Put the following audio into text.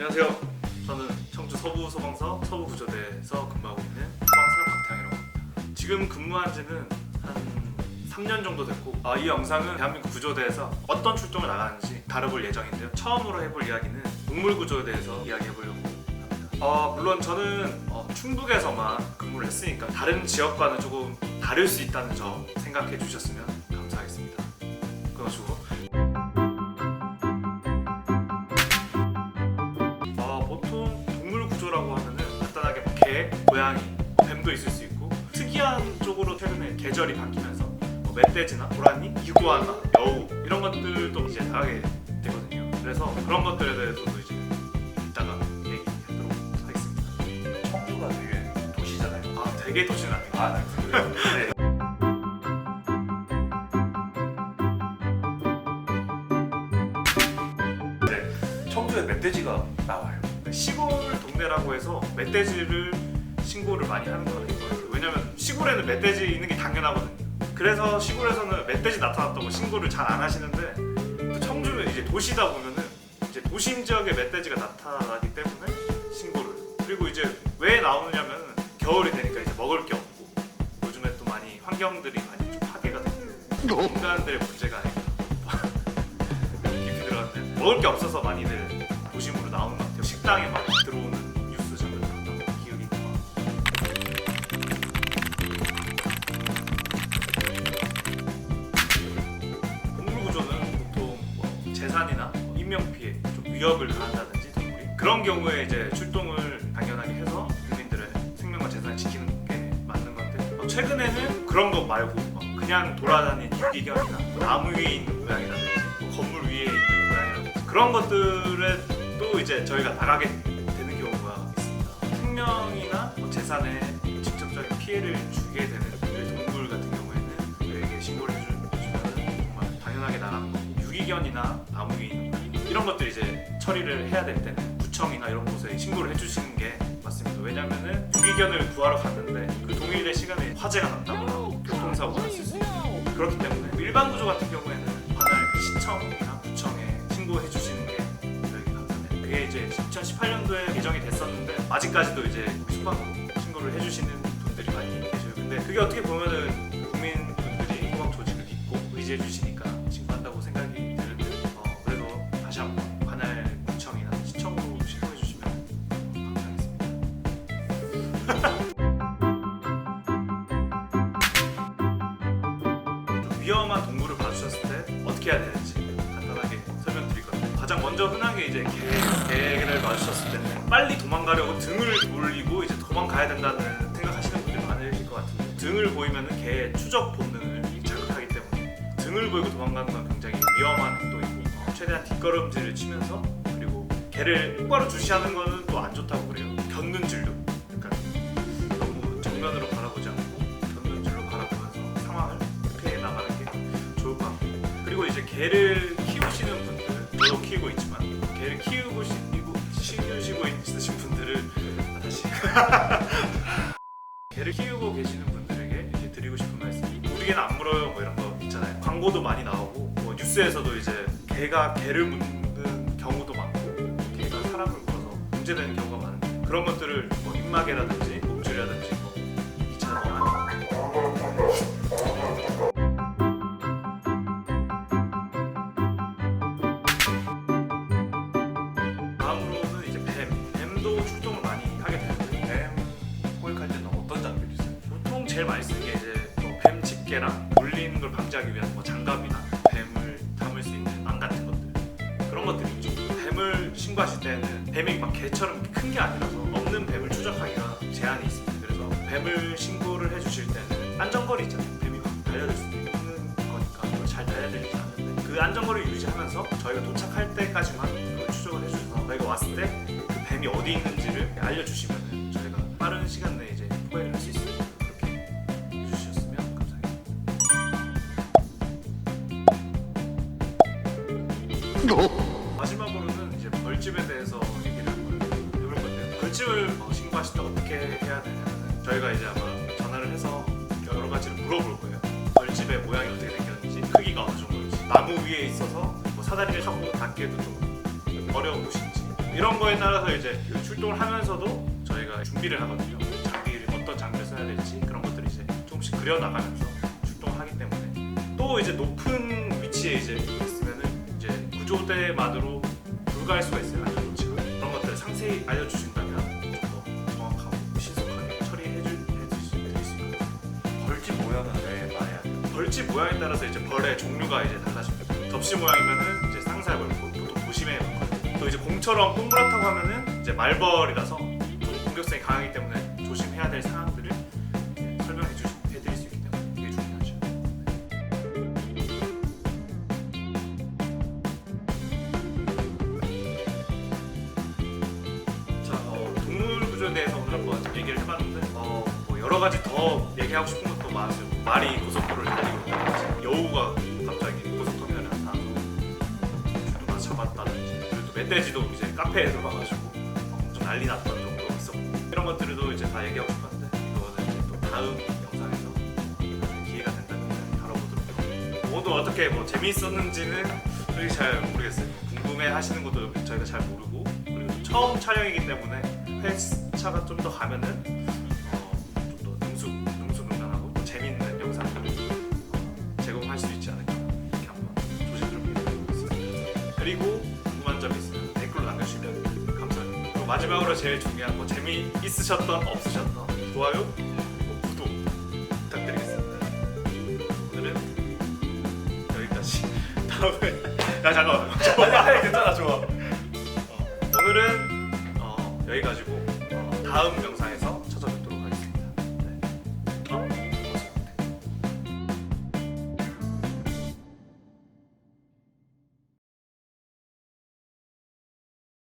안녕하세요. 저는 청주 서부 소방서 서부 구조대에서 근무하고 있는 소방사 박태양이라고 합니다. 지금 근무한 지는 한 3년 정도 됐고 아, 이 영상은 대한민국 구조대에서 어떤 출동을 나가는지 다뤄볼 예정인데요. 처음으로 해볼 이야기는 동물 구조에 대해서 이야기해보려고 합니다. 어, 물론 저는 어, 충북에서만 근무를 했으니까 다른 지역과는 조금 다를 수 있다는 점 생각해 주셨으면 계절이 바뀌면서 뭐 멧돼지나 고라니, 이구아나, 여우 이런 것들도 이제 나가게 되거든요. 그래서 그런 것들에 대해서도 이제 이따가 얘기하도록 하겠습니다. 청주가 되게 도시잖아요. 아, 되게 도시는 아니고 아, 네. 그래요? 네. 네. 청주에 멧돼지가 나와요. 시골 동네라고 해서 멧돼지를 신고를 많이 하는 같아요. 시골에는 멧돼지 있는 게 당연하거든요. 그래서 시골에서는 멧돼지 나타났다고 신고를 잘 안 하시는데 또 청주는 이제 도시다 보면은 이제 도심 지역에 멧돼지가 나타나기 때문에 신고를 그리고 이제 왜 나오느냐면 겨울이 되니까 이제 먹을 게 없고 요즘에 또 많이 환경들이 많이 좀 파괴가 되고 인간들의 문제가 아닐까 깊이 들어갔는데 먹을 게 없어서 많이들 도심으로 나오는 것 같아요. 식당에 막 좀 위협을 가한다든지 동물이 그런 경우에 이제 출동을 당연하게 해서 국민들의 생명과 재산을 지키는 게 맞는 건데 어, 최근에는 그런 거 말고 뭐 그냥 돌아다니는 유기견이나 뭐 나무 위에 있는 고양이라든지 뭐 건물 위에 있는 고양이라든지 그런 것들에 또 이제 저희가 나가게 되는 경우가 있습니다. 생명이나 뭐 재산에 직접적인 피해를 주게 되는 그 동물 같은 경우에는 저에게 신고를 해주면 정말 당연하게 나가는 거고 유기견이나 나무 위에 있는 이 이런 것들 이제 처리를 해야 될 때는 구청이나 이런 곳에 신고를 해주시는 게 맞습니다. 왜냐면은 유기견을 구하러 갔는데 그 동일의 시간에 화재가 났다거나 교통사고가 났을 수 있고 그렇기 때문에 일반 구조 같은 경우에는 관할 시청이나 구청에 신고해 주시는 게 저에게 감사합니다. 그게 이제 2018년도에 개정이 됐었는데 아직까지도 이제 소방으로 신고를 해주시는 분들이 많이 계셔요. 근데 그게 어떻게 보면은 국민분들이 소방 조직을 믿고 의지해 주시니까 빨리 도망가려고 등을 돌리고 이제 도망가야 된다는 생각하시는 분들이 많으실 것 같은데 등을 보이면은 개의 추적 본능을 자극하기 때문에 등을 보이고 도망가는 건 굉장히 위험한 행동이고 어, 최대한 뒷걸음질을 치면서 그리고 개를 똑바로 주시하는 거는 또 안 좋다고 그래요. 견눈 질로 약간 너무 정면으로 바라보지 않고 견눈질로 바라보면서 상황을 피해 나가는 게 좋을 것 같고 그리고 이제 개를 키우시는 분들 저도 키우고 있지만 개를 키우 개를 키우고 계시는 분들에게 이렇게 드리고 싶은 말씀이 우리 개는 안 물어요 뭐 이런 거 있잖아요. 광고도 많이 나오고 뭐 뉴스에서도 이제 개가 개를 묻는 경우도 많고 개가 사람을 물어서 문제되는 경우가 많은데 그런 것들을 뭐 입마개라든지 목줄이라든지 제일 많이 쓰는 게 이제 뭐뱀 집게랑 물리는 걸 방지하기 위한 뭐 장갑이나 뱀을 담을 수 있는 망 같은 것들 그런 것들이 있죠. 뱀을 신고하실 때는 뱀이 막 개처럼 큰 게 아니라서 없는 뱀을 추적하기가 제한이 있습니다. 그래서 뱀을 신고를 해주실 때는 안전거리 있잖아요. 뱀이 막 달려들 수도 있는 거니까 그걸 잘 달려들지 않는데 그 안전거리를 유지하면서 저희가 도착할 때까지만 그걸 추적을 해주셔서 저희가 왔을 때 그 뱀이 어디 있는지를 알려주시면 저희가 빠른 시간 내에 벌집에 대해서 얘기를 한번 해볼 건데요. 벌집을 어, 신고하실 때 어떻게 해야 되냐면 저희가 이제 아마 전화를 해서 여러 가지를 물어볼 거예요. 벌집의 모양이 어떻게 생겼는지, 크기가 어느 정도인지, 나무 위에 있어서 뭐 사다리를 타고 닿기에도 좀 어려운 곳인지, 이런 거에 따라서 이제 그 출동을 하면서도 저희가 준비를 하거든요. 장비를 어떤 장비를 써야 될지 그런 것들을 이제 조금씩 그려 나가면서 출동을 하기 때문에 또 이제 높은 위치에 이제 있으면은 이제 구조대만으로 불가할 수가 있어요. 안전 조치가 그런 것들을 상세히 알려주신다면 좀 더 정확하고 신속하게 처리해 줄 수 있을 것 같아요. 벌집 모양은 왜 말해야 돼요? 벌집 모양에 따라서 이제 벌의 종류가 이제 달라집니다. 접시 모양이면은 이제 쌍살 벌, 보통 도심에 많거든요. 또 이제 공처럼 동그랗다고 하면은 이제 말벌이라서 좀 공격성이 강하기 때문에 조심해야 될 사항들을 여러 가지 더 얘기하고 싶은 것도 많았어요. 말이 고속도로를 달리고 여우가 갑자기 고속도로에 나타나서 다 잡았다든지 그리고 또 멧돼지도 이제 카페에 들어가가지고 좀 난리 났던 정도 있었고 이런 것들도 이제 다 얘기하고 싶었는데 이거는 이제 또 다음 영상에서 기회가 된다면 다뤄보도록 하고 오늘 어떻게 뭐 재미있었는지는 솔직히 잘 모르겠어요. 궁금해 하시는 것도 저희가 잘 모르고 그리고 처음 촬영이기 때문에 회차가 좀 더 가면은 마지막으로 제일 중요한 거 재미 있으셨던 없으셨던 좋아요, 뭐 구독 부탁드리겠습니다. 오늘은 여기까지. 다음에 나 잠깐만. 아니, 괜찮아 좋아. 어, 오늘은 어, 여기 가지고 어, 다음 영상에서 찾아뵙겠습니다.